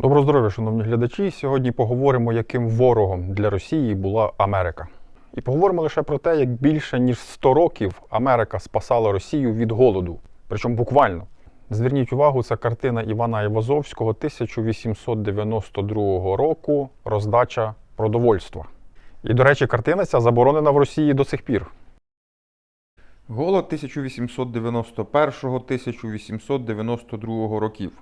Доброго здоров'я, шановні глядачі. Сьогодні поговоримо, яким ворогом для Росії була Америка. І поговоримо лише про те, як більше ніж 100 років Америка спасала Росію від голоду. Причому буквально. Зверніть увагу, це картина Івана Івазовського 1892 року роздача продовольства. І, до речі, картина ця заборонена в Росії до сих пір. Голод 1891-1892 років.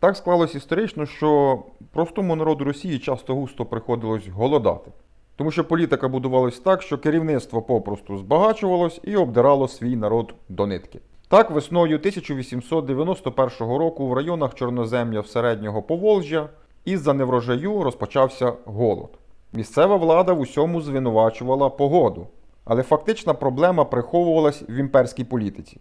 Так склалось історично, що простому народу Росії часто густо приходилось голодати. Тому що політика будувалась так, що керівництво попросту збагачувалось і обдирало свій народ до нитки. Так, весною 1891 року в районах Чорнозем'я в середнього Поволжя із-за неврожаю розпочався голод. Місцева влада в усьому звинувачувала погоду, але фактична проблема приховувалась в імперській політиці,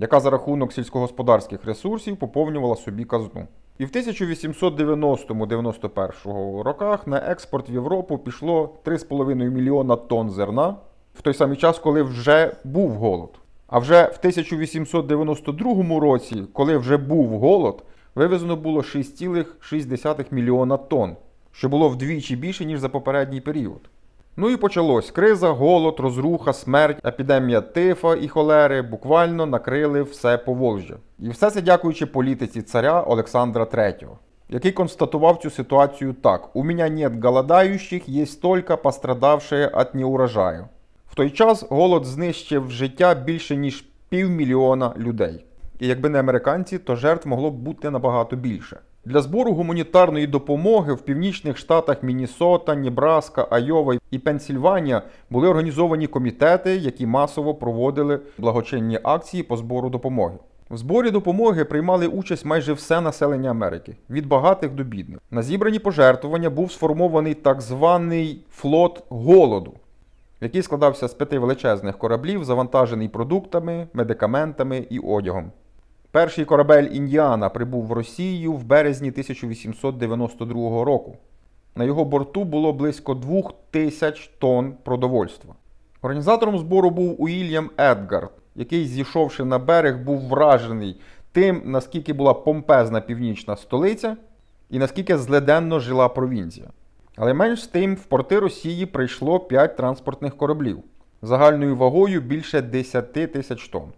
яка за рахунок сільськогосподарських ресурсів поповнювала собі казну. І в 1890-91 роках на експорт в Європу пішло 3,5 мільйона тонн зерна в той самий час, коли вже був голод. А вже в 1892 році, коли вже був голод, вивезено було 6,6 мільйона тонн, що було вдвічі більше, ніж за попередній період. Ну і почалось. Криза, голод, розруха, смерть, епідемія тифа і холери буквально накрили все Поволжя. І все це дякуючи політиці царя Олександра III, який констатував цю ситуацію так: у мене нет голодающих, є тільки пострадавшие від неурожаю. В той час голод знищив життя більше ніж півмільйона людей. І якби не американці, то жертв могло б бути набагато більше. Для збору гуманітарної допомоги в північних штатах Міннесота, Небраска, Айова і Пенсільванія були організовані комітети, які масово проводили благочинні акції по збору допомоги. В зборі допомоги приймали участь майже все населення Америки від багатих до бідних. На зібрані пожертвування був сформований так званий флот голоду, який складався з п'яти величезних кораблів, завантажений продуктами, медикаментами і одягом. Перший корабель Індіана прибув в Росію в березні 1892 року. На його борту було близько 2 тисяч тонн продовольства. Організатором збору був Уільям Едгард, який, зійшовши на берег, був вражений тим, наскільки була помпезна північна столиця і наскільки зледенно жила провінція. Але менш з тим в порти Росії прийшло 5 транспортних кораблів загальною вагою більше 10 тисяч тонн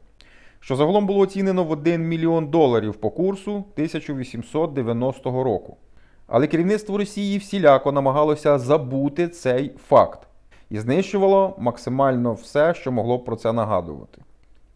що загалом було оцінено в 1 мільйон доларів по курсу 1890 року. Але керівництво Росії всіляко намагалося забути цей факт і знищувало максимально все, що могло про це нагадувати.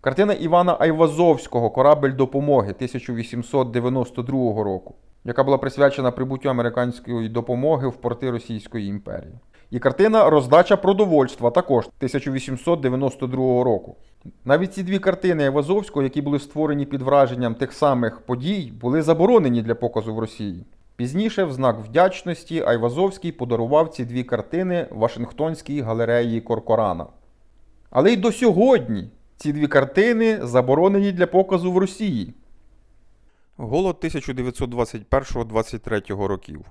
Картина Івана Айвазовського Корабель допомоги 1892 року, яка була присвячена прибуттю американської допомоги в порти Російської імперії. І картина Роздача продовольства також 1892 року. Навіть ці дві картини Айвазовського, які були створені під враженням тих самих подій, були заборонені для показу в Росії. Пізніше, в знак вдячності, Айвазовський подарував ці дві картини Вашингтонській галереї Коркорана. Але й до сьогодні ці дві картини заборонені для показу в Росії. Голод 1921-23 років.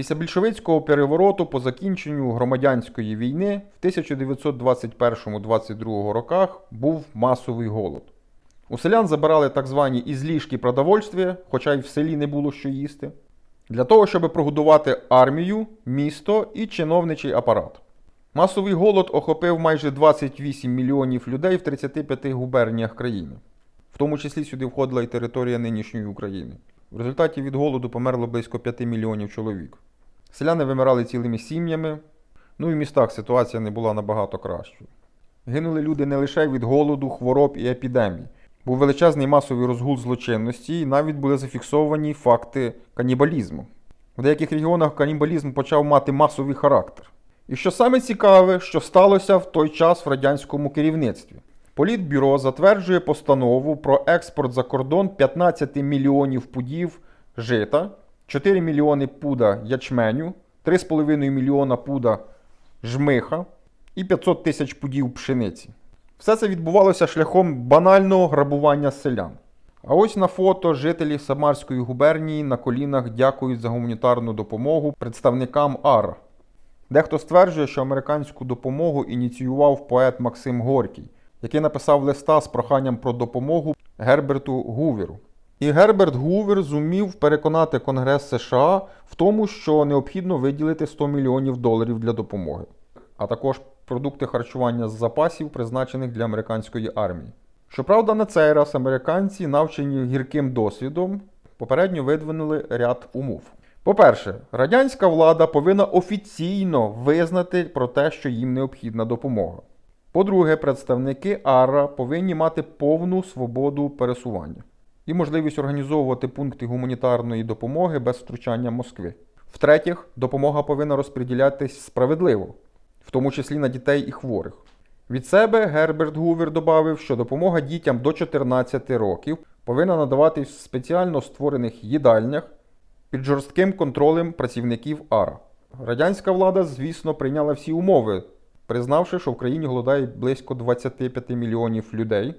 Після більшовицького перевороту по закінченню громадянської війни в 1921-22 роках був масовий голод. У селян забирали так звані ізлішки продовольствия, хоча й в селі не було що їсти, для того, щоб прогодувати армію, місто і чиновничий апарат. Масовий голод охопив майже 28 мільйонів людей в 35 губерніях країни. В тому числі сюди входила і територія нинішньої України. В результаті від голоду померло близько 5 мільйонів чоловік. Селяни вимирали цілими сім'ями, ну і в містах ситуація не була набагато кращою. Гинули люди не лише від голоду, хвороб і епідемій. Був величезний масовий розгул злочинності, і навіть були зафіксовані факти канібалізму. В деяких регіонах канібалізм почав мати масовий характер. І що саме цікаве, що сталося в той час в радянському керівництві. Політбюро затверджує постанову про експорт за кордон 15 мільйонів пудів жита, 4 мільйони пуда ячменю, 3,5 мільйона пуда жмиха і 500 тисяч пудів пшениці. Все це відбувалося шляхом банального грабування селян. А ось на фото жителі Самарської губернії на колінах дякують за гуманітарну допомогу представникам АРА. Дехто стверджує, що американську допомогу ініціював поет Максим Горький, який написав листа з проханням про допомогу Герберту Гувіру. І Герберт Гувер зумів переконати Конгрес США в тому, що необхідно виділити 100 мільйонів доларів для допомоги, а також продукти харчування з запасів, призначених для американської армії. Щоправда, на цей раз американці, навчені гірким досвідом, попередньо видвинули ряд умов. По-перше, радянська влада повинна офіційно визнати про те, що їм необхідна допомога. По-друге, представники АРА повинні мати повну свободу пересування і можливість організовувати пункти гуманітарної допомоги без втручання Москви. В-третіх, допомога повинна розподілятись справедливо, в тому числі на дітей і хворих. Від себе Герберт Гувер додав, що допомога дітям до 14 років повинна надаватись в спеціально створених їдальнях під жорстким контролем працівників АРА. Радянська влада, звісно, прийняла всі умови, признавши, що в країні голодає близько 25 мільйонів людей,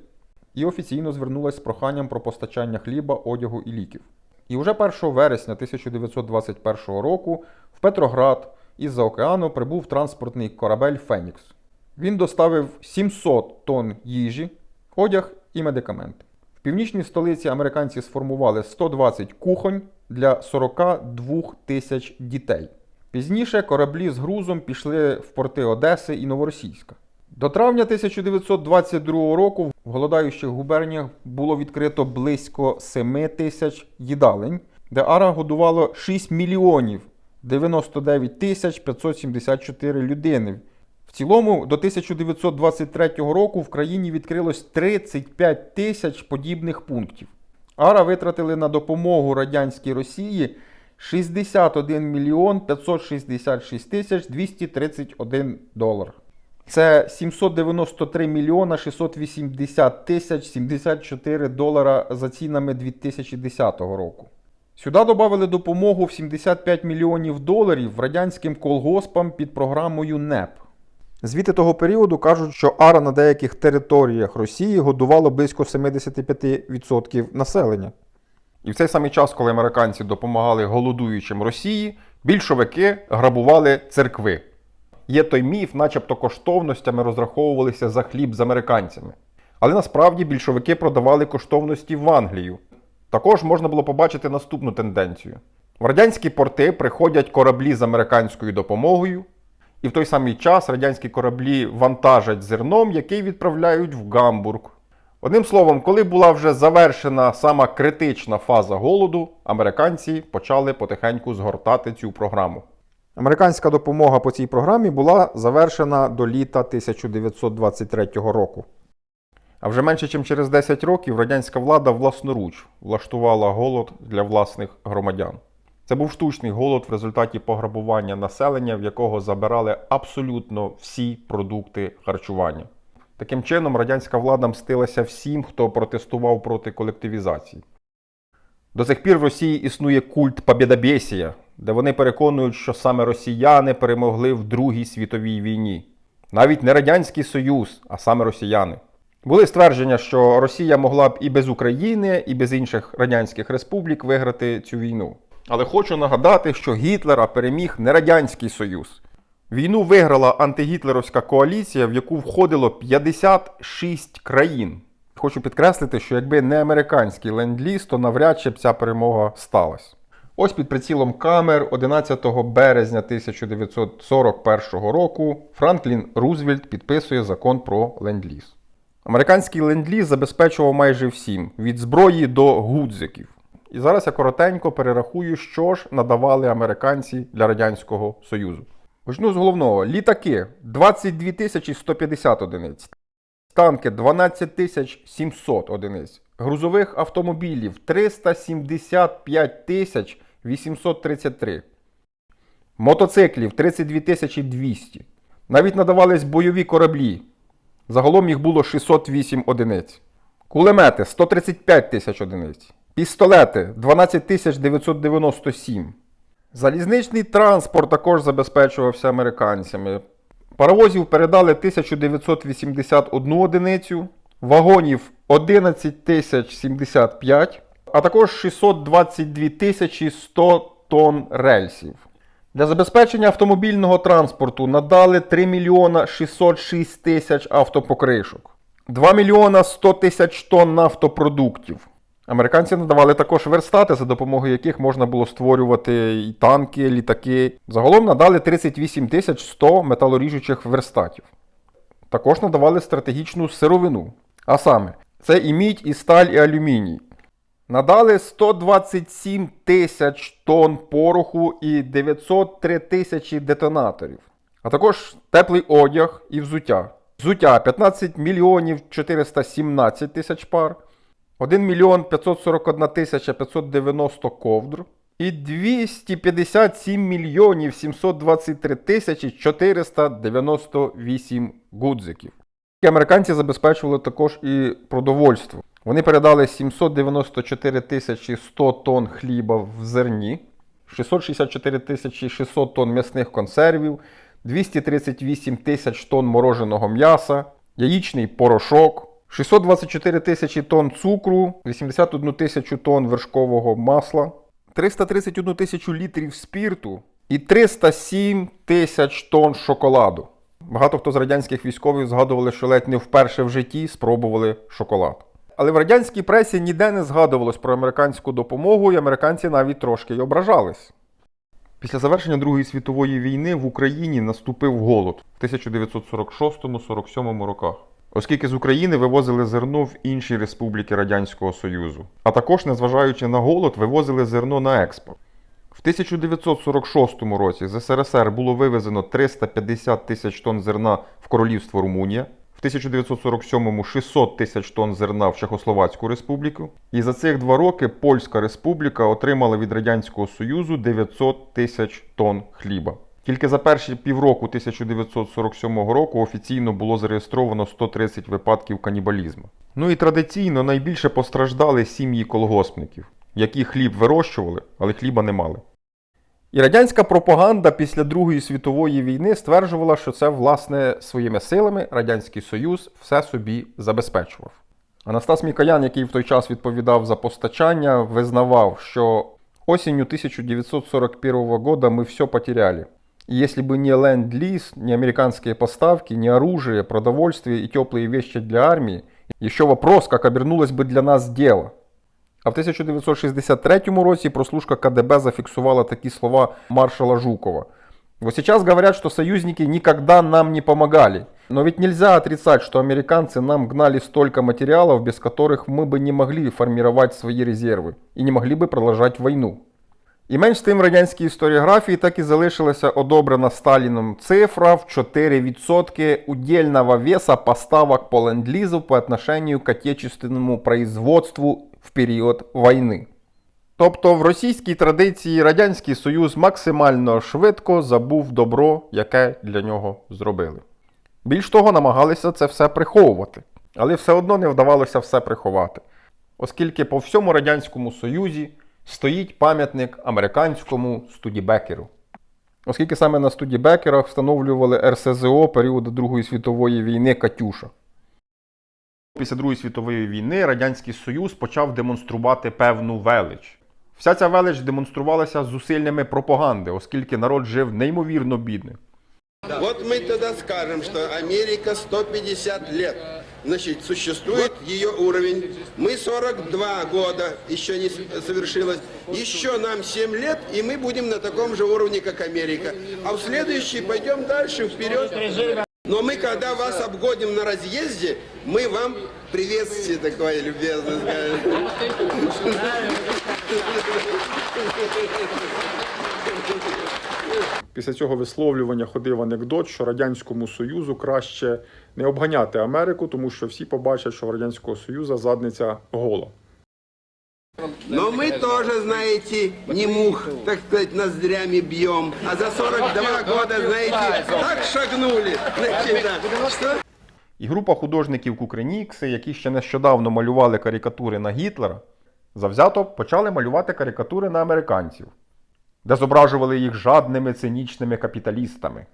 і офіційно звернулася з проханням про постачання хліба, одягу і ліків. І вже 1 вересня 1921 року в Петроград із-за океану прибув транспортний корабель Фенікс. Він доставив 700 тонн їжі, одяг і медикаменти. В північній столиці американці сформували 120 кухонь для 42 тисяч дітей. Пізніше кораблі з грузом пішли в порти Одеси і Новоросійська. До травня 1922 року в голодаючих губерніях було відкрито близько 7 тисяч їдалень, де АРА годувало 6 мільйонів 99 тисяч 574 людини. В цілому до 1923 року в країні відкрилось 35 тисяч подібних пунктів. АРА витратили на допомогу радянській Росії 61 мільйон 566 тисяч 231 долар. Це 793 мільйона 680 тисяч 74 долара за цінами 2010 року. Сюди додали допомогу в 75 мільйонів доларів радянським колгоспам під програмою НЕП. Звіти того періоду кажуть, що АРА на деяких територіях Росії годувало близько 75% населення. І в цей самий час, коли американці допомагали голодуючим Росії, більшовики грабували церкви. Є той міф, начебто коштовностями розраховувалися за хліб з американцями. Але насправді більшовики продавали коштовності в Англію. Також можна було побачити наступну тенденцію: в радянські порти приходять кораблі з американською допомогою, і в той самий час радянські кораблі вантажать зерном, який відправляють в Гамбург. Одним словом, коли була вже завершена сама критична фаза голоду, американці почали потихеньку згортати цю програму. Американська допомога по цій програмі була завершена до літа 1923 року. А вже менше ніж через 10 років радянська влада власноруч влаштувала голод для власних громадян. Це був штучний голод в результаті пограбування населення, в якого забирали абсолютно всі продукти харчування. Таким чином, радянська влада мстилася всім, хто протестував проти колективізації. До сих пір в Росії існує культ Побєдобєсія, де вони переконують, що саме росіяни перемогли в Другій світовій війні. Навіть не Радянський Союз, а саме росіяни. Були ствердження, що Росія могла б і без України, і без інших радянських республік виграти цю війну. Але хочу нагадати, що Гітлера переміг не Радянський Союз. Війну виграла антигітлерівська коаліція, в яку входило 56 країн. Хочу підкреслити, що якби не американський ленд-ліз, то навряд чи б ця перемога сталася. Ось під прицілом камер 11 березня 1941 року Франклін Рузвельт підписує закон про ленд-ліз. Американський ленд-ліз забезпечував майже всім від зброї до гудзиків. І зараз я коротенько перерахую, що ж надавали американці для Радянського Союзу. Почну з головного: літаки 22 тисячі 150 одиниць, танки 12 тисяч 700 одиниць, грузових автомобілів 375 тисяч 833, мотоциклів 32 200. Навіть надавались бойові кораблі. Загалом їх було 608 одиниць. Кулемети 135 тисяч одиниць. Пістолети 12 997. Залізничний транспорт також забезпечувався американцями. Паровозів передали 1981 одиницю, вагонів 11 тисяч 75, а також 622 тисячі 100 тонн рельсів. Для забезпечення автомобільного транспорту надали 3 мільйона 606 тисяч автопокришок, 2 мільйона 100 тисяч тонн нафтопродуктів, Американці надавали також верстати, за допомогою яких можна було створювати і танки, літаки. Загалом надали 38 тисяч 100 металоріжучих верстатів. Також надавали стратегічну сировину. А саме, це і мідь, і сталь, і алюміній. Надали 127 тисяч тонн пороху і 903 тисячі детонаторів. А також теплий одяг і взуття. Взуття 15 мільйонів 417 тисяч пар, 1 мільйон 541 тисяча 590 ковдр і 257 мільйонів 723 тисячі 498 гудзиків. Американці забезпечували також і продовольство. Вони передали 794 тисячі 100 тонн хліба в зерні, 664 тисячі 600 тонн м'ясних консервів, 238 тисяч тонн мороженого м'яса, яєчний порошок, 624 тисячі тонн цукру, 81 тисячу тонн вершкового масла, 331 тисячу літрів спірту і 307 тисяч тонн шоколаду. Багато хто з радянських військових згадували, що ледь не вперше в житті спробували шоколад. Але в радянській пресі ніде не згадувалось про американську допомогу, і американці навіть трошки й ображались. Після завершення Другої світової війни в Україні наступив голод в 1946-47 роках, оскільки з України вивозили зерно в інші республіки Радянського Союзу. А також, незважаючи на голод, вивозили зерно на експорт. В 1946 році з СРСР було вивезено 350 тисяч тонн зерна в Королівство Румунія, в 1947 600 тисяч тонн зерна в Чехословацьку республіку. І за цих два роки Польська республіка отримала від Радянського Союзу 900 тисяч тонн хліба. Тільки за перші півроку 1947 року офіційно було зареєстровано 130 випадків канібалізму. Ну і традиційно найбільше постраждали сім'ї колгоспників, які хліб вирощували, але хліба не мали. І радянська пропаганда після Другої світової війни стверджувала, що це, власне, своїми силами Радянський Союз все собі забезпечував. Анастас Мікоян, який в той час відповідав за постачання, визнавав, що осенью 1941 года мы все потеряли. И если бы не ленд-лиз, не американские поставки, не оружие, продовольствие и теплые вещи для армии, еще вопрос, как обернулось бы для нас дело. А в 1963 році прослушка КДБ зафиксувала такі слова маршала Жукова. Вот сейчас говорят, что союзники никогда нам не помогали. Но ведь нельзя отрицать, что американцы нам гнали столько материалов, без которых мы бы не могли формировать свои резервы и не могли бы продолжать войну. І менш з тим в радянській історіографії так і залишилася одобрена Сталіном цифра в 4% удельного веса поставок по ленд-лизу по отношению к отечественному производству в період війни. Тобто в російській традиції Радянський Союз максимально швидко забув добро, яке для нього зробили. Більш того, намагалися це все приховувати, але все одно не вдавалося все приховати, оскільки по всьому Радянському Союзі стоїть пам'ятник американському студібекеру. Оскільки саме на студібекерах встановлювали РСЗО періоду Другої світової війни Катюша. Після Другої світової війни Радянський Союз почав демонструвати певну велич. Вся ця велич демонструвалася зусиллями пропаганди, оскільки народ жив неймовірно бідний. Вот мы тогда скажем, что Америка 150 лет. Значит, существует ее уровень. Мы 42 года, еще не с- совершилось. Еще нам 7 лет, и мы будем на таком же уровне, как Америка. А в следующий пойдем дальше, вперед. Но мы, когда вас обгоним на разъезде, мы вам приветствие такое любезное скажем. Після цього висловлювання ходив анекдот, що Радянському Союзу краще не обганяти Америку, тому що всі побачать, що в Радянського Союзу задниця гола. Но мы тоже, знаете, не мух, так сказать, ноздрями бьем. А за 42 года, знаете, так шагнули. Значит, да. Что? І група художників Кукринікси, які ще нещодавно малювали карикатури на Гітлера, завзято почали малювати карикатури на американців, де зображували їх жадними цинічними капіталістами.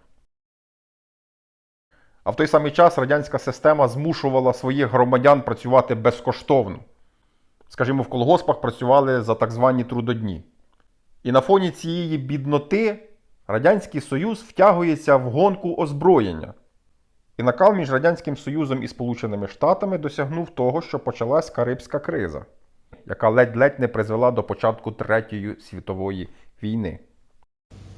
А в той самий час радянська система змушувала своїх громадян працювати безкоштовно. Скажімо, в колгоспах працювали за так звані трудодні. І на фоні цієї бідноти Радянський Союз втягується в гонку озброєння. І накал між Радянським Союзом і Сполученими Штатами досягнув того, що почалась Карибська криза. яка ледь-ледь не призвела до початку Третьої світової війни.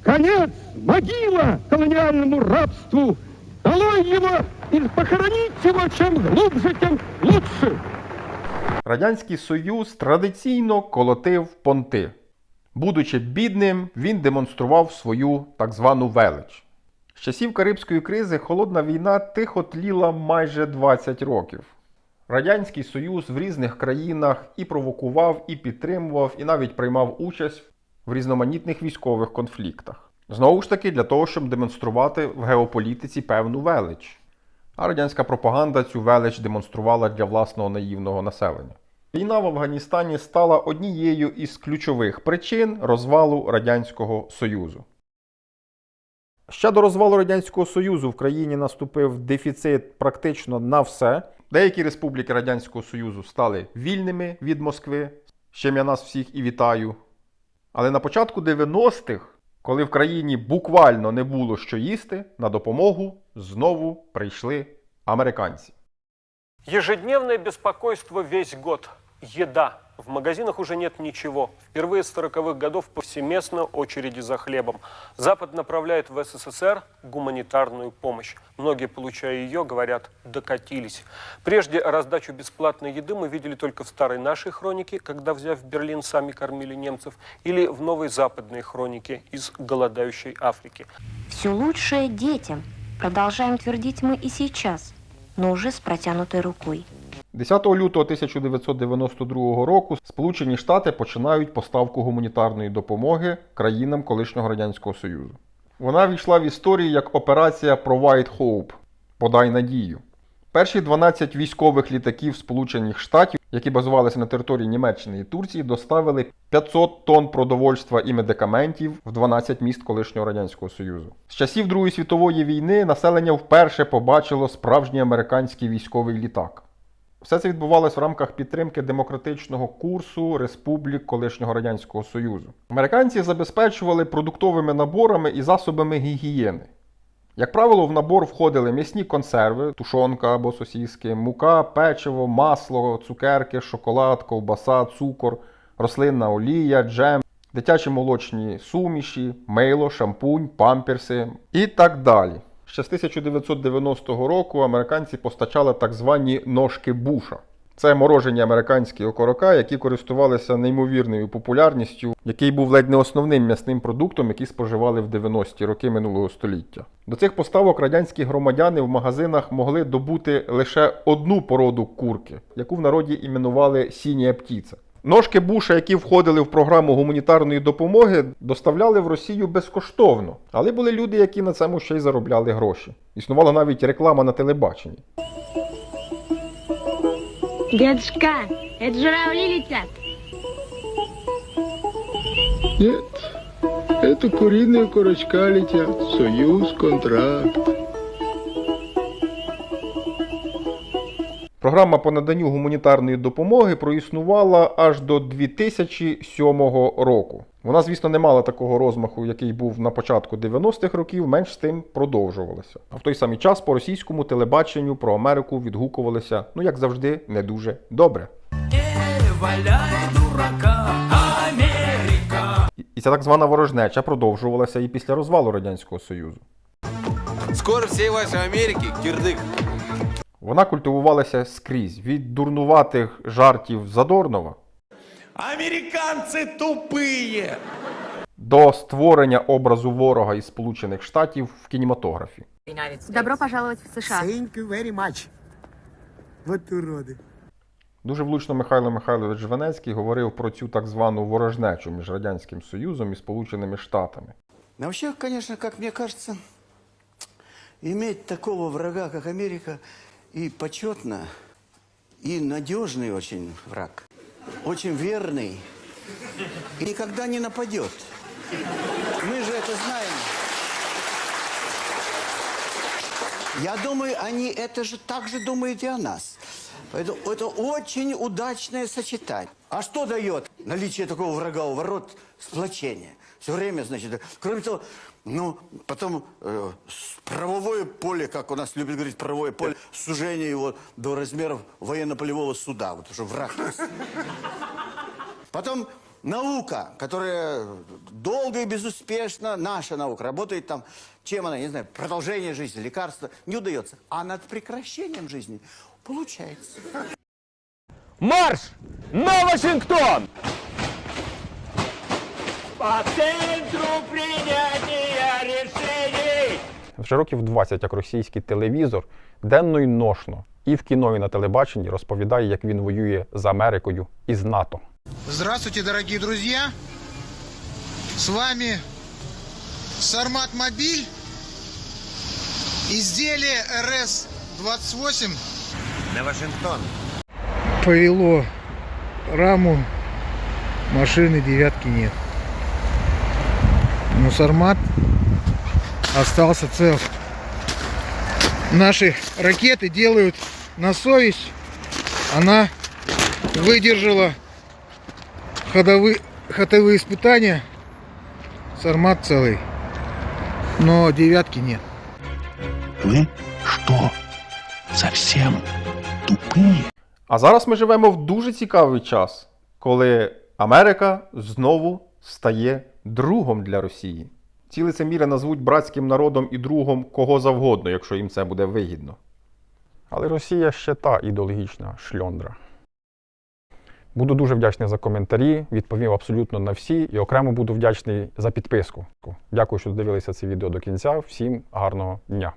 Конец, могила колониальному рабству! Долой его и похоронить его чем глубже, тем лучше! Радянський Союз традиційно колотив понти. Будучи бідним, він демонстрував свою так звану велич. З часів Карибської кризи холодна війна тихо тліла майже 20 років. Радянський Союз в різних країнах і провокував, і підтримував, і навіть приймав участь в різноманітних військових конфліктах. Знову ж таки, для того, щоб демонструвати в геополітиці певну велич. А радянська пропаганда цю велич демонструвала для власного наївного населення. Війна в Афганістані стала однією із ключових причин розвалу Радянського Союзу. Ще до розвалу Радянського Союзу в країні наступив дефіцит практично на все. Деякі республіки Радянського Союзу стали вільними від Москви, з чим я нас всіх і вітаю. Але на початку 90-х, коли в країні буквально не було що їсти, на допомогу знову прийшли американці. Ежедневное беспокойство весь год. Еда. В магазинах уже нет ничего. Впервые с 40-х годов повсеместно очереди за хлебом. Запад направляет в СССР гуманитарную помощь. Многие, получая ее, говорят, докатились. Прежде раздачу бесплатной еды мы видели только в старой нашей хронике, когда, взяв Берлин, сами кормили немцев, или в новой западной хронике из голодающей Африки. Все лучшее детям. Продолжаем твердить мы и сейчас, но уже с протянутой рукой. 10 лютого 1992 року Сполучені Штати починають поставку гуманітарної допомоги країнам колишнього Радянського Союзу. Вона війшла в історію як операція Provide Hope Подай надію. Перші 12 військових літаків Сполучених Штатів, які базувалися на території Німеччини і Турції, доставили 500 тонн продовольства і медикаментів в 12 міст колишнього Радянського Союзу. З часів Другої світової війни населення вперше побачило справжній американський військовий літак. Все це відбувалось в рамках підтримки демократичного курсу республік колишнього радянського союзу. Американці забезпечували продуктовими наборами і засобами гігієни. Як правило, в набор входили м'ясні консерви, тушонка або сосіски, мука, печиво, масло, цукерки, шоколад, ковбаса, цукор, рослинна олія, джем, дитячі молочні суміші, мило, шампунь, памперси і так далі. Ще з 1990 року американці постачали так звані ножки буша. Це морожені американські окорока, які користувалися неймовірною популярністю, який був ледь не основним м'ясним продуктом, який споживали в 90-ті роки минулого століття. До цих поставок радянські громадяни в магазинах могли добути лише одну породу курки, яку в народі іменували сінія птіця. Ножки буша, які входили в програму гуманітарної допомоги, доставляли в Росію безкоштовно, але були люди, які на цьому ще й заробляли гроші. Існувала навіть реклама на телебаченні. Дедушка, это журавли летят. Нет, это куриные окорочка летят. Союз, контракт. Програма по наданню гуманітарної допомоги проіснувала аж до 2007 року. Вона, звісно, не мала такого розмаху, який був на початку 90-х років, менш з тим продовжувалася. А в той самий час по російському телебаченню про Америку відгукувалися, ну як завжди, не дуже добре. І- І ця так звана ворожнеча продовжувалася і після розвалу Радянського Союзу. Скоро всей вашей Америки кирдык. Вона культивувалася скрізь від дурнуватих жартів Задорнова Американцы тупые! до створення образу ворога із Сполучених Штатів в кінематографі. Добро пожаловать в США. Thank you very much. Вот уроди. Дуже влучно Михайло Михайлович Жванецький говорив про цю так звану ворожнечу між Радянським Союзом і Сполученими Штатами. Но вообще, конечно, как мне кажется, иметь такого врага, как Америка, и почетно, и надежный очень враг, Очень верный, и никогда не нападет. Мы же это знаем. Я думаю, они это же так же думают и о нас. Поэтому это очень удачное сочетание. А что дает наличие такого врага у ворот? Сплочение. Все время, значит, кроме того, ну, потом э, правовое поле, как у нас любят говорить, правовое поле, сужение его до размеров военно-полевого суда, вот что враг. Потом наука, которая долго и безуспешно, наша наука, работает там, чем она, не знаю, продолжение жизни, лекарства, не удается. А над прекращением жизни получается. Марш на Вашингтон! По центру принятия решений! Вже років 20, як російський телевізор денно й ношно і в кіно, і на телебаченні розповідає, як він воює з Америкою і з НАТО. Здравствуйте, дорогие друзья! С вами Сармат Мобиль, изделие РС-28. На Вашингтон. Повело раму, машины девятки нет. Но Сармат остался цел. Наши ракеты делают на совесть. Она выдержала ходовые, ходовые испытания. Сармат целый. Но девятки нет. Вы что, совсем тупые? А зараз ми живемо в дуже цікавий час, коли Америка знову стає другом для Росії. Ці лицеміри назвуть братським народом і другом кого завгодно, якщо їм це буде вигідно. Але Росія ще та ідеологічна шльондра. Буду дуже вдячний за коментарі, відповім абсолютно на всі і окремо буду вдячний за підписку. Дякую, що дивилися це відео до кінця. Всім гарного дня!